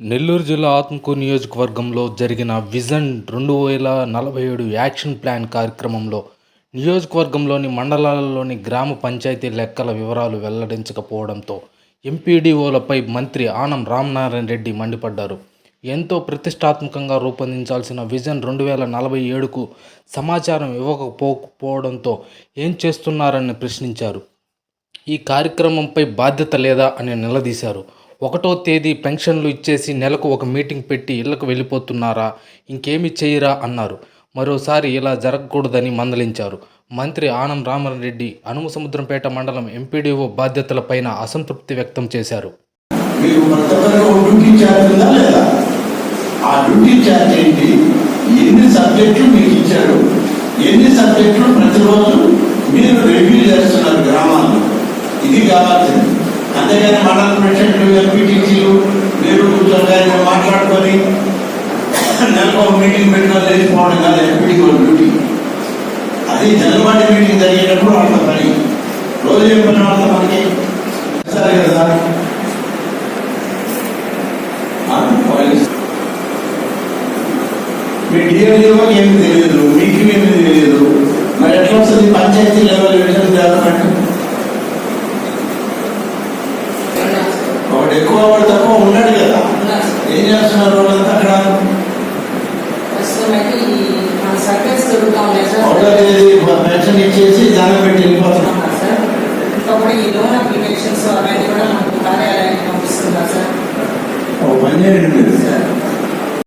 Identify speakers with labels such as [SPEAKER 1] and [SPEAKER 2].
[SPEAKER 1] నెల్లూరు జిల్లా ఆత్మకూరు నియోజకవర్గంలో జరిగిన విజన్ రెండు వేల నలభై ఏడు యాక్షన్ ప్లాన్ కార్యక్రమంలో నియోజకవర్గంలోని మండలాలలోని గ్రామ పంచాయతీ లెక్కల వివరాలు వెల్లడించకపోవడంతో ఎంపీడీఓలపై మంత్రి ఆనం రామనారాయణ రెడ్డి మండిపడ్డారు. ఎంతో ప్రతిష్టాత్మకంగా రూపొందించాల్సిన విజన్ రెండు వేల నలభై ఏడుకు సమాచారం ఇవ్వకపోకపోవడంతో ఏం చేస్తున్నారని ప్రశ్నించారు. ఈ కార్యక్రమంపై బాధ్యత లేదా అని నిలదీశారు. ఒకటో తేదీ పెన్షన్లు ఇచ్చేసి నెలకు ఒక మీటింగ్ పెట్టి ఇళ్ళకు వెళ్ళిపోతున్నారా? ఇంకేమి చేయరా? అన్నారు. మరోసారి ఇలా జరగకూడదని మందలించారు. మంత్రి ఆనం రామరెడ్డి అనుమసముద్రంపేట మండలం ఎంపీడీఓ బాధ్యతలపైన అసంతృప్తి వ్యక్తం చేశారు.
[SPEAKER 2] ఆ డ్యూటీ చార్జ్ ఏంటి? ఎన్ని సబ్జెక్టులు మీకు ఇచ్చారు? ఎన్ని సబ్జెక్టులు ప్రతిరోజు మీరు రివ్యూ చేస్తున్నారు గ్రామాల్లో? ఇది కావాల్సింది. అంతేగాని మండల ప్రెసిడెంట్లు ఎంపీటీసీలు మీరు కూర్చొని మాట్లాడుకొని నెలకు ఒక మీటింగ్ పెట్టుకొని లేచిపోవడం కాదు ఎంపీడీ డ్యూటీ అది జనవాడి మీటింగ్ జరిగేటప్పుడు వాళ్ళ పని. రోజు ఏం పని వాళ్ళ మనకి సరే కదా మీ డిఎల్ఏఓకి ఏమి తెలియదు మీకు ఏమి తెలియదు మరి ఎట్లా వస్తుంది పంచాయతీ లెవెల్ విషయం డెవలప్మెంట్ ఒకటి ఎక్కువ ఒకటి తక్కువ ఉన్నాడు కదా. ఏం చేస్తున్నారు వాళ్ళంతా అక్కడ?
[SPEAKER 3] ప్రస్తుతం అయితే ఈ మన సర్వీస్ జరుగుతూ ఉన్నాయి సార్.
[SPEAKER 2] ఒకటో తేదీ పెన్షన్ ఇచ్చేసి దానం పెట్టి వెళ్ళిపోతున్నాం
[SPEAKER 3] అవునా సార్? ఇంకా కూడా ఈ లోన్ అప్లికేషన్స్ అవన్నీ కూడా మనకు కార్యాలయానికి పంపిస్తున్నారు సార్.
[SPEAKER 2] ఒక పని చేయండి మీరు